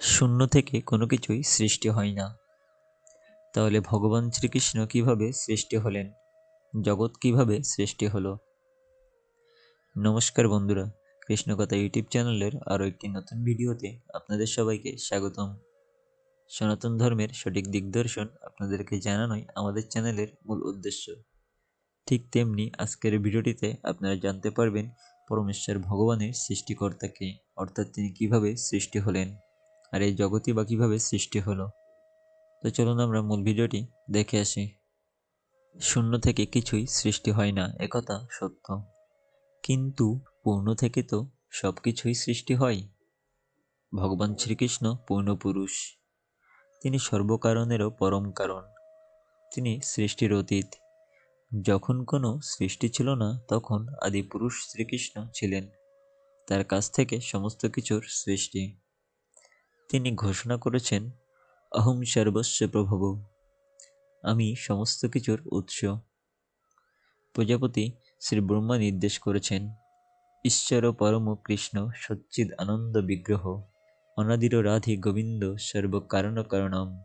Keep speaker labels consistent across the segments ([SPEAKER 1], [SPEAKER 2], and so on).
[SPEAKER 1] শূন্য থেকে কোনো কিছুই সৃষ্টি হয় না। তাহলে ভগবান শ্রীকৃষ্ণ কীভাবে সৃষ্টি হলেন? জগৎ কীভাবে সৃষ্টি হলো? নমস্কার বন্ধুরা, কৃষ্ণকথা ইউটিউব চ্যানেলের আরও একটি নতুন ভিডিওতে আপনাদের সবাইকে স্বাগতম। সনাতন ধর্মের সঠিক দিগদর্শন আপনাদেরকে জানানোই আমাদের চ্যানেলের মূল উদ্দেশ্য। ঠিক তেমনি আজকের ভিডিওটিতে আপনারা জানতে পারবেন পরমেশ্বর ভগবানের সৃষ্টিকর্তাকে অর্থাৎ তিনি কীভাবে সৃষ্টি হলেন। আর এই জগতই বা কীভাবে সৃষ্টি হলো? তো চলুন আমরা মূল ভিডিওটি দেখে আসি। শূন্য থেকে কিছুই সৃষ্টি হয় না, একথা সত্য। কিন্তু পূর্ণ থেকে তো সব কিছুই সৃষ্টি হয়। ভগবান শ্রীকৃষ্ণ পূর্ণ পুরুষ। তিনি সর্বকারণেরও পরম কারণ। তিনি সৃষ্টির অতীত। যখন কোনো সৃষ্টি ছিল না, তখন আদি পুরুষ শ্রীকৃষ্ণ ছিলেন। তার কাছ থেকে সমস্ত কিছুর সৃষ্টি। তিনি ঘোষণা করেছেন, অহং সর্বস্ব প্রভব। আমি সমস্ত কিছুর উৎস। প্রজাপতি শ্রী ব্রহ্মা নির্দেশ করেছেন, ঈশ্বর পরম কৃষ্ণ সচ্চিদ আনন্দ বিগ্রহ, অনাদির রাধি গোবিন্দ সর্বকারণ কারণম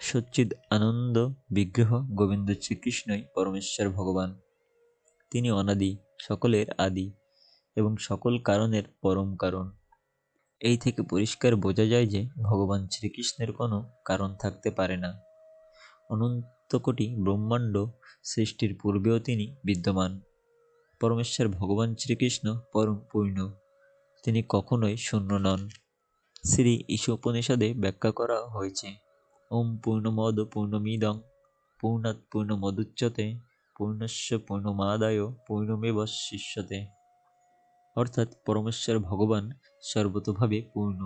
[SPEAKER 1] সচ্চিদ আনন্দ বিগ্রহ গোবিন্দ শ্রীকৃষ্ণই পরমেশ্বর ভগবান। তিনি অনাদি, সকলের আদি এবং সকল কারণের পরম কারণ। এই থেকে পরিষ্কার বোঝা যায় যে ভগবান শ্রীকৃষ্ণের কোনো কারণ থাকতে পারে না। অনন্ত কোটি ব্রহ্মাণ্ড সৃষ্টির পূর্বেও তিনি বিদ্যমান। পরমেশ্বর ভগবান শ্রীকৃষ্ণ পরম পূর্ণ। তিনি কখনোই শূন্য নন। শ্রী ঈশোপনিষদে ব্যাখ্যা করা হয়েছে, ওম পূর্ণমদ পূর্ণমিদং, পূর্ণাৎ পূর্ণমদুচ্যতে, পূর্ণস্য পূর্ণমাদায় পূর্ণমেব শিষ্যতে অর্থাৎ পরমেশ্বর ভগবান সর্বতোভাবে পূর্ণ।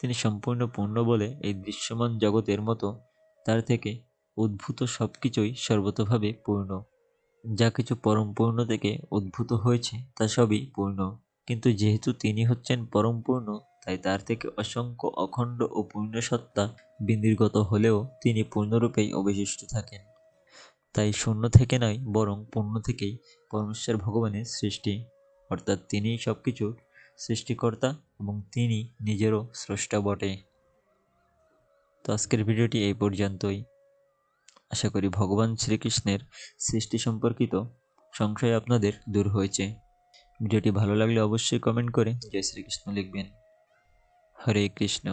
[SPEAKER 1] তিনি সম্পূর্ণ পূর্ণ বলে এই দৃশ্যমান জগতের মতো তার থেকে উদ্ভূত সব কিছুই সর্বতোভাবে পূর্ণ। যা কিছু পরম পূর্ণ থেকে উদ্ভূত হয়েছে তা সবই পূর্ণ। কিন্তু যেহেতু তিনি হচ্ছেন পরম পূর্ণ, তাই তার থেকে অসংখ্য অখণ্ড ও পূর্ণ সত্তা বিনির্গত হলেও তিনি পূর্ণরূপেই অবশিষ্ট থাকেন। তাই শূন্য থেকে নয়, বরং পূর্ণ থেকেই পরমেশ্বর ভগবানের সৃষ্টি। অর্থাৎ তিনিই সব কিছুর সৃষ্টিকর্তা এবং তিনি নিজেরও স্রষ্টা বটে। তো আজকের ভিডিওটি এই পর্যন্তই। আশা করি ভগবান শ্রীকৃষ্ণের সৃষ্টি সম্পর্কিত সংশয় আপনাদের দূর হয়েছে। ভিডিওটি ভালো লাগলে অবশ্যই কমেন্ট করে জয় শ্রীকৃষ্ণ লিখবেন। হরে কৃষ্ণ।